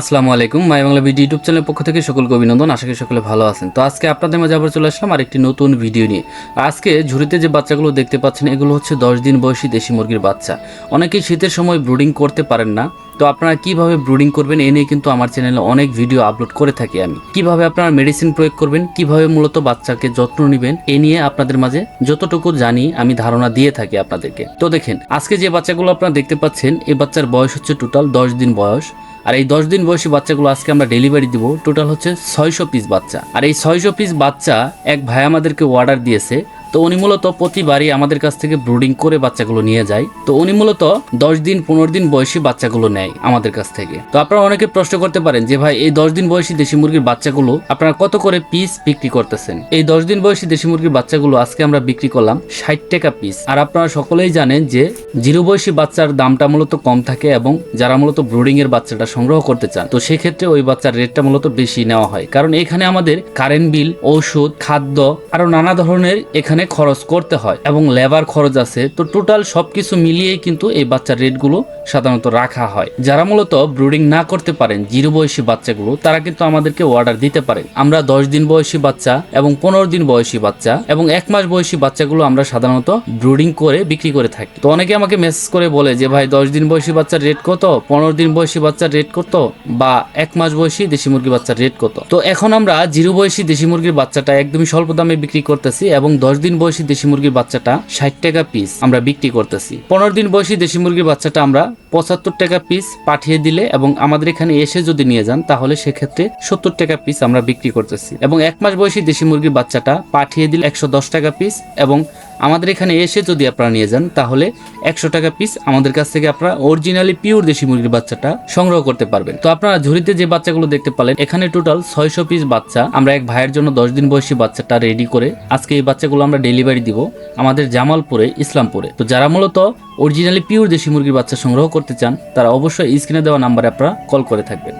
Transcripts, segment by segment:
আসসালামু আলাইকুম, মাই Bangla video YouTube চ্যানেলের পক্ষ থেকে সকলকে অভিনন্দন, আশা করি সকলে ভালো আছেন। তো আজকে আপনাদের মাঝে আবার চলে আসলাম আর একটি নতুন ভিডিও নিয়ে। আজকে ঝুড়িতে যে বাচ্চাগুলো দেখতে পাচ্ছেন, এগুলো হচ্ছে দশ দিন বয়সী দেশি মুরগির বাচ্চা। অনেকেই শীতের সময় ব্রুডিং করতে পারেন না। তো আপনারা কীভাবে ব্রুডিং করবেন, এ নিয়ে কিন্তু আমার চ্যানেলে অনেক ভিডিও আপলোড করে থাকি আমি। কীভাবে আপনারা মেডিসিন প্রয়োগ করবেন, কীভাবে মূলত বাচ্চাকে যত্ন নেবেন, এ নিয়ে আপনাদের মাঝে যতটুকু জানি, আমি ধারণা দিয়ে থাকি আপনাদেরকে। তো দেখেন, আজকে যে বাচ্চাগুলো আপনারা দেখতে পাচ্ছেন এই বাচ্চার বয়স হচ্ছে টোটাল দশ দিন বয়স। আর এই দশ দিন বয়সী বাচ্চাগুলো আজকে আমরা ডেলিভারি দিব টোটাল হচ্ছে ছয়শো পিস বাচ্চা। আর এই ছয়শো পিস বাচ্চা এক ভাই আমাদেরকে অর্ডার দিয়েছে তো উনি মূলত প্রতিবারই আমাদের কাছ থেকে ব্রুডিং করে বাচ্চাগুলো নিয়ে যায়। তো উনি মূলত দশ দিন, পনেরো দিন বয়সী বাচ্চাগুলো নেয় আমাদের কাছ থেকে। তো আপনারা অনেকে প্রশ্ন করতে পারেন যে, ভাই, এই দশ দিন বয়সী দেশি মুরগির বাচ্চাগুলো আপনারা কত করে পিস বিক্রি করতেছেন? এই দশ দিন বয়সী দেশি মুরগির বাচ্চাগুলো আজকে আমরা বিক্রি করলাম ষাট টাকা পিস আর আপনারা সকলেই জানেন যে, জিরো বয়সী বাচ্চার দামটা মূলত কম থাকে এবং যারা মূলত ব্রুডিং এর বাচ্চাটা সংগ্রহ করতে চান, তো সেক্ষেত্রে ওই বাচ্চার রেটটা মূলত বেশি নেওয়া হয়। কারণ এখানে আমাদের কারেন্ট বিল ঔষধ খাদ্য, আরও নানা ধরনের এখানে খরচ করতে হয় এবং লেবার খরচ আছে, তো টোটাল সবকিছু মিলিয়েই কিন্তু এই বাচ্চার রেটগুলো সাধারণত রাখা হয়। যারা মূলত ব্রুডিং না করতে পারেন জিরো বয়সী বাচ্চাগুলো, তারা কিন্তু আমাদেরকে অর্ডার দিতে পারে আমরা দশ দিন বয়সী বাচ্চা এবং পনেরো দিন বয়সী বাচ্চা এবং এক মাস বয়সী বাচ্চাগুলো আমরা সাধারণত ব্রুডিং করে বিক্রি করে থাকি। তো অনেকে আমাকে মেসেজ করে বলে যে, ভাই, দশ দিন বয়সী বাচ্চার রেট কত? পনেরো দিন বয়সী বাচ্চার রেট কত? বা এক মাস বয়সী দেশি মুরগির বাচ্চার রেট কত? তো এখন আমরা জিরো বয়সী দেশি মুরগির বাচ্চাটা একদমই স্বল্প দামে বিক্রি করতেছি এবং দশ দিন বয়সী দেশি মুরগির বাচ্চাটা ষাট টাকা পিস আমরা বিক্রি করতেছি। পনেরো দিন বয়সী দেশি মুরগির বাচ্চাটা আমরা পঁচাত্তর টাকা পিস পাঠিয়ে দিলে এবং আমাদের এখানে এসে যদি নিয়ে যান, তাহলে সেক্ষেত্রে সত্তর টাকা পিস আমরা বিক্রি করতেছি। এবং এক মাস বয়সী দেশি মুরগির বাচ্চাটা পাঠিয়ে দিলে একশো দশ টাকা পিস এবং আমাদের এখানে এসে যদি আপনারা নিয়ে যান, তাহলে একশো টাকা পিস আমাদের কাছ থেকে আপনারা অরিজিনালি পিওর দেশি মুরগির বাচ্চাটা সংগ্রহ করতে পারবেন। তো আপনারা ঝুড়িতে যে বাচ্চাগুলো দেখতে পেলেন, এখানে টোটাল ছয়শো পিস বাচ্চা। আমরা এক ভাইয়ের জন্য দশ দিন বয়সী বাচ্চাটা রেডি করে আজকে এই বাচ্চাগুলো আমরা ডেলিভারি দিব আমাদের জামালপুরে, ইসলামপুরে। তো যারা মূলত অরিজিনালি পিওর দেশি মুরগির বাচ্চা সংগ্রহ করতে চান, তারা অবশ্যই স্ক্রিনে দেওয়া নাম্বারে আপনারা কল করে থাকবেন।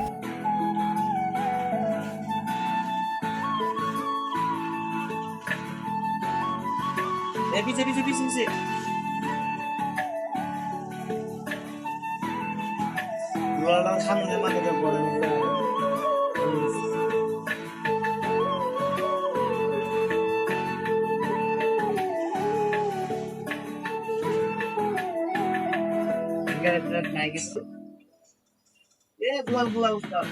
এ পিছে পিছে পিছে পিছে গোলাটার সামনে মানে তো নাই কিছু এ গোলাল গোলাল